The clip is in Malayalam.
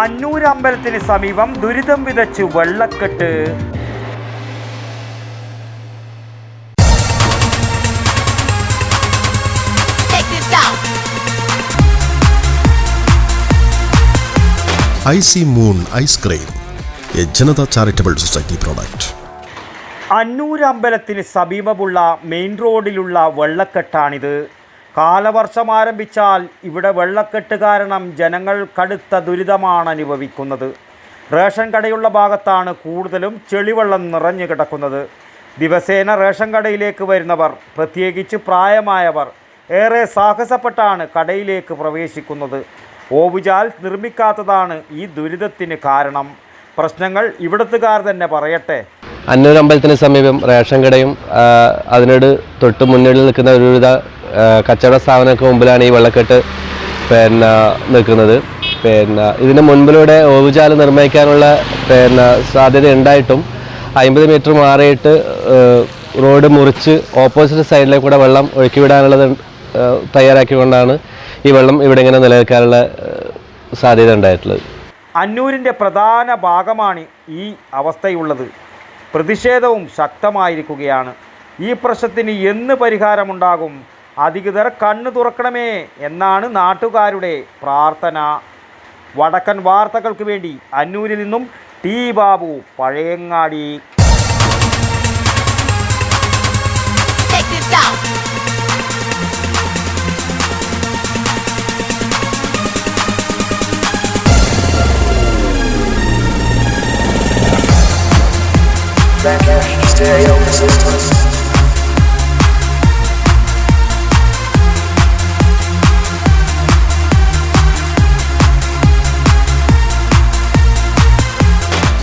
അന്നൂർ അമ്പലത്തിന് സമീപം ദുരിതം വിതച്ച് വെള്ളക്കെട്ട്. Icy moon ice cream A Janatha charitable society product. Annur അമ്പലത്തിന് സമീപമുള്ള മെയിൻ റോഡിലുള്ള വെള്ളക്കെട്ടാണിത്. കാലവർഷം ആരംഭിച്ചാൽ ഇവിടെ വെള്ളക്കെട്ട് കാരണം ജനങ്ങൾ കടുത്ത ദുരിതമാണ് അനുഭവിക്കുന്നത്. റേഷൻ കടയുള്ള ഭാഗത്താണ് കൂടുതലും ചെളിവെള്ളം നിറഞ്ഞു കിടക്കുന്നത്. ദിവസേന റേഷൻ കടയിലേക്ക് വരുന്നവർ പ്രത്യേകിച്ച് പ്രായമായവർ ഏറെ സാഹസപ്പെട്ടാണ് കടയിലേക്ക് പ്രവേശിക്കുന്നത്. ഓവുചാൽ നിർമ്മിക്കാത്തതാണ് ഈ ദുരിതത്തിന് കാരണം. പ്രശ്നങ്ങൾ ഇവിടത്തുകാർ തന്നെ പറയട്ടെ. അന്നൂരമ്പലത്തിന് സമീപം റേഷൻ കടയും അതിനോട് തൊട്ട് മുന്നിൽ നിൽക്കുന്ന ഒരുവിധ കച്ചവട സ്ഥാപനങ്ങൾക്ക് മുമ്പിലാണ് ഈ വെള്ളക്കെട്ട് പിന്നെ നിൽക്കുന്നത്. പിന്നെ ഇതിന് മുൻപിലൂടെ ഓവുചാൽ നിർമ്മിക്കാനുള്ള പിന്നെ സാധ്യത ഉണ്ടായിട്ടും അമ്പത് മീറ്റർ മാറിയിട്ട് റോഡ് മുറിച്ച് ഓപ്പോസിറ്റ് സൈഡിലേക്ക് കൂടെ വെള്ളം ഒഴുക്കിവിടാനുള്ളത് വിടാനുള്ളത് തയ്യാറാക്കിക്കൊണ്ടാണ് ഈ വെള്ളം ഇവിടെ ഇങ്ങനെ നിലനിൽക്കാനുള്ള സാധ്യത ഉണ്ടായിട്ടുള്ളത്. അന്നൂരിന്റെ പ്രധാന ഭാഗമാണ് ഈ അവസ്ഥയുള്ളത്. പ്രതിഷേധവും ശക്തമായിരിക്കുകയാണ്. ഈ പ്രശ്നത്തിന് എന്ന് പരിഹാരമുണ്ടാകും? അധികൃതർ കണ്ണു തുറക്കണമേ എന്നാണ് നാട്ടുകാരുടെ പ്രാർത്ഥന. വടക്കൻ വാർത്തകൾക്ക് വേണ്ടി അന്നൂരിൽ നിന്നും T Babu Pazhayangadi. Stereo this